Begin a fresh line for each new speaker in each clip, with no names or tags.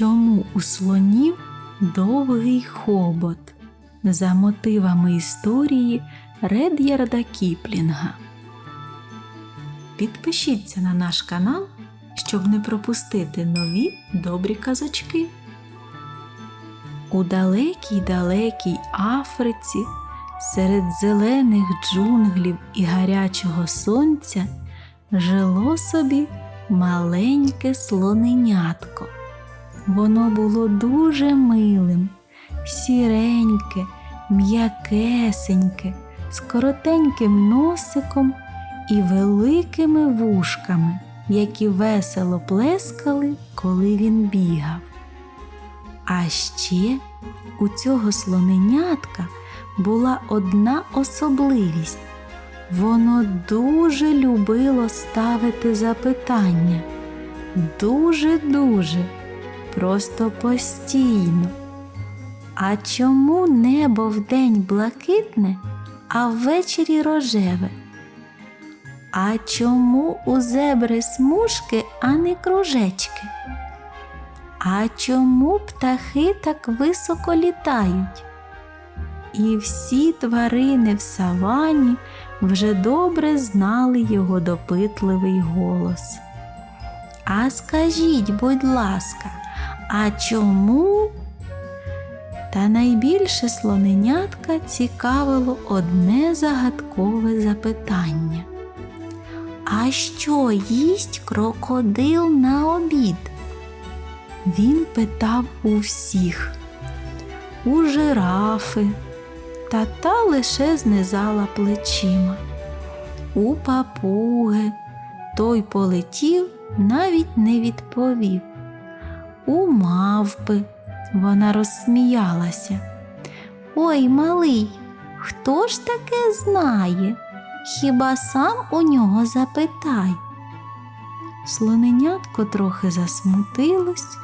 Чому у слонів довгий хобот? За мотивами історії Ред'ярда Кіплінга. Підпишіться на наш канал, щоб не пропустити нові добрі казочки. У далекій далекій Африці серед зелених джунглів і гарячого сонця жило собі маленьке слоненятко. Воно було дуже милим, сіреньке, м'якесеньке, з коротеньким носиком і великими вушками, які весело плескали, коли він бігав. А ще у цього слоненятка була одна особливість. Воно дуже любило ставити запитання. Дуже-дуже, просто постійно. А чому небо вдень блакитне, а ввечері рожеве? А чому у зебри смужки, а не кружечки? А чому птахи так високо літають? І всі тварини в савані вже добре знали його допитливий голос. А скажіть, будь ласка, а чому? Та найбільше слоненятка цікавило одне загадкове запитання. А що їсть крокодил на обід? Він питав у всіх, у жирафи, та та лише знизала плечима. У папуги той полетів, навіть не відповів. У мавпи вона розсміялася. Ой, малий, хто ж таке знає? Хіба сам у нього запитай? Слоненятко трохи засмутилось,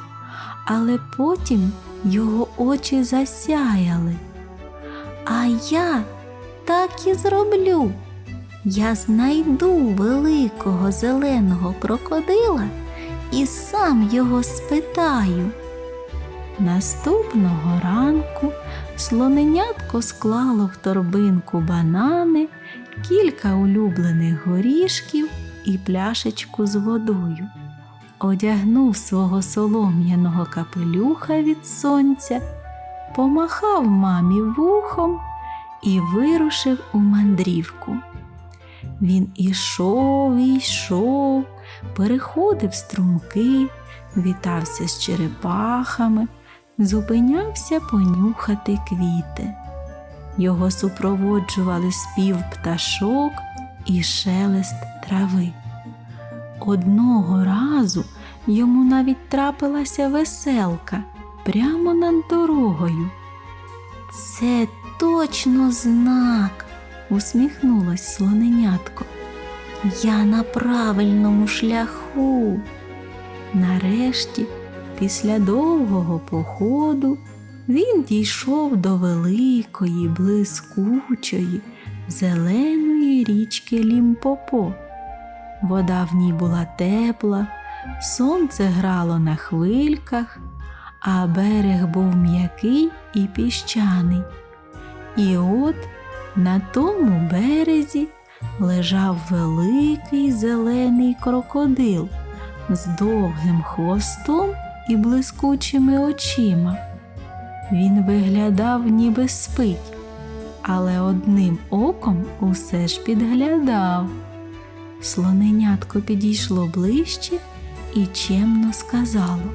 але потім його очі засяяли. А я так і зроблю. Я знайду великого зеленого крокодила і сам його спитаю. Наступного ранку слоненятко склало в торбинку банани, кілька улюблених горішків і пляшечку з водою. Одягнув свого солом'яного капелюха від сонця, помахав мамі вухом і вирушив у мандрівку. Він ішов і йшов, переходив струмки, вітався з черепахами, зупинявся понюхати квіти. Його супроводжували спів пташок і шелест трави. Одного разу йому навіть трапилася веселка прямо над дорогою. Це точно знак, усміхнулась слоненятко. Я на правильному шляху. Нарешті, після довгого походу, він дійшов до великої, блискучої, зеленої річки Лімпопо. Вода в ній була тепла, сонце грало на хвильках, а берег був м'який і піщаний. І от на тому березі лежав великий зелений крокодил з довгим хвостом і блискучими очима. Він виглядав, ніби спить, але одним оком усе ж підглядав. Слоненятко підійшло ближче і чемно сказало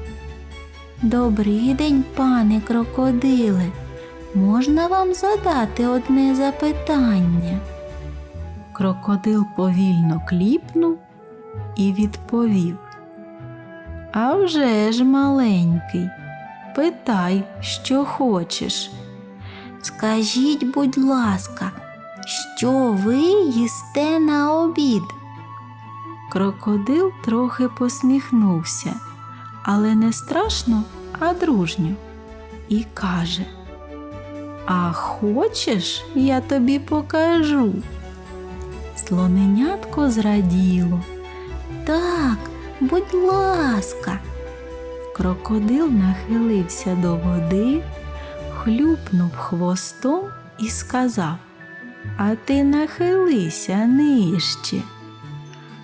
Добрий день, пане крокодиле. Можна вам задати одне запитання? Крокодил повільно кліпнув і відповів. «А вже ж, маленький, питай, що хочеш. Скажіть, будь ласка, що ви їсте на обід? Крокодил трохи посміхнувся, але не страшно, а дружньо, і каже А хочеш, я тобі покажу. Слоненятко зраділо. Так, будь ласка. Крокодил нахилився до води, хлюпнув хвостом і сказав А ти нахилися нижче.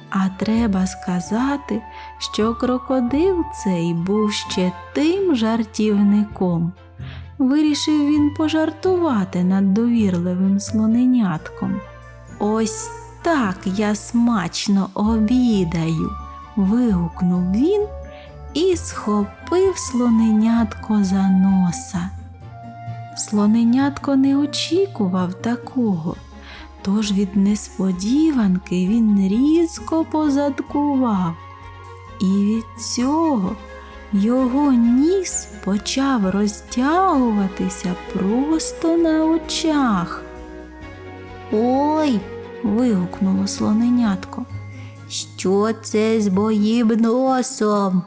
А треба сказати, що крокодил цей був ще тим жартівником. Вирішив він пожартувати над довірливим слоненятком. Ось так я смачно обідаю. вигукнув він і схопив слоненятко за носа. Слоненятко не очікував такого, тож від несподіванки він різко позадкував, і від цього його ніс почав розтягуватися просто на очах. Ой. Вигукнуло слоненятко. Що це з моїм носом?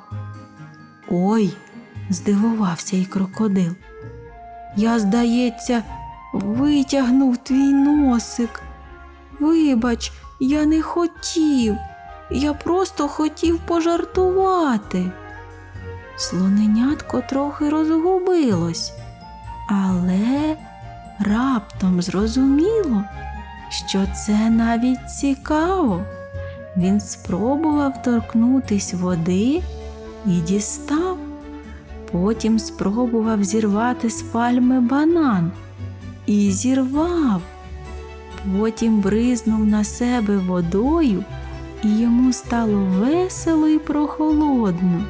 Ой, здивувався і крокодил. Я, здається, витягнув твій носик. Вибач, я не хотів. Я просто хотів пожартувати. Слоненятко трохи розгубилось, але раптом зрозуміло, що це навіть цікаво. Він спробував торкнутись води і дістав. Потім спробував зірвати з пальми банан і зірвав. Потім бризнув на себе водою, і йому стало весело і прохолодно.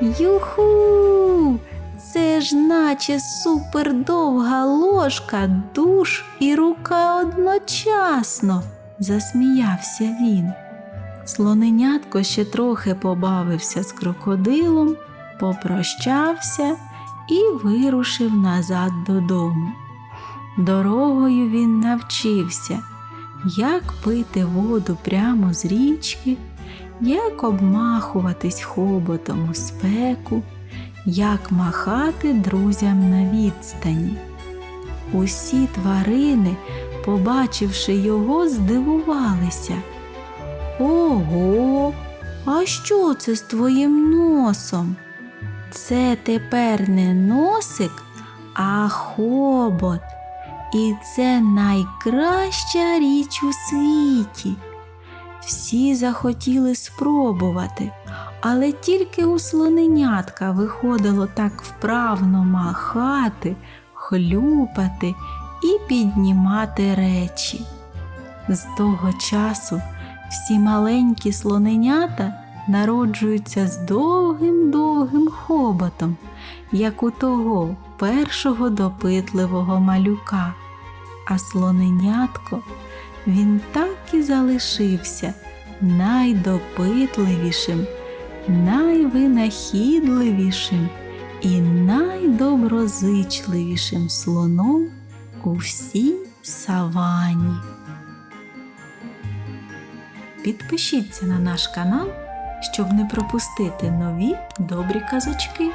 Юху! Це ж наче супердовга ложка, душ і рука одночасно, засміявся він. Слоненятко ще трохи побавився з крокодилом, попрощався і вирушив назад додому. Дорогою він навчився, як пити воду прямо з річки, як обмахуватись хоботом у спеку, як махати друзям на відстані. Усі тварини, побачивши його, здивувалися. Ого, а що це з твоїм носом? Це тепер не носик, а хобот. І це найкраща річ у світі. Всі захотіли спробувати, але тільки у слоненятка виходило так вправно махати, хлюпати і піднімати речі. З того часу всі маленькі слоненята народжуються з довгим-довгим хоботом, як у того першого допитливого малюка. А слоненятко він так і залишився найдопитливішим, найвинахідливішим і найдоброзичливішим слоном у всій савані. Підпишіться на наш канал, щоб не пропустити нові добрі казочки.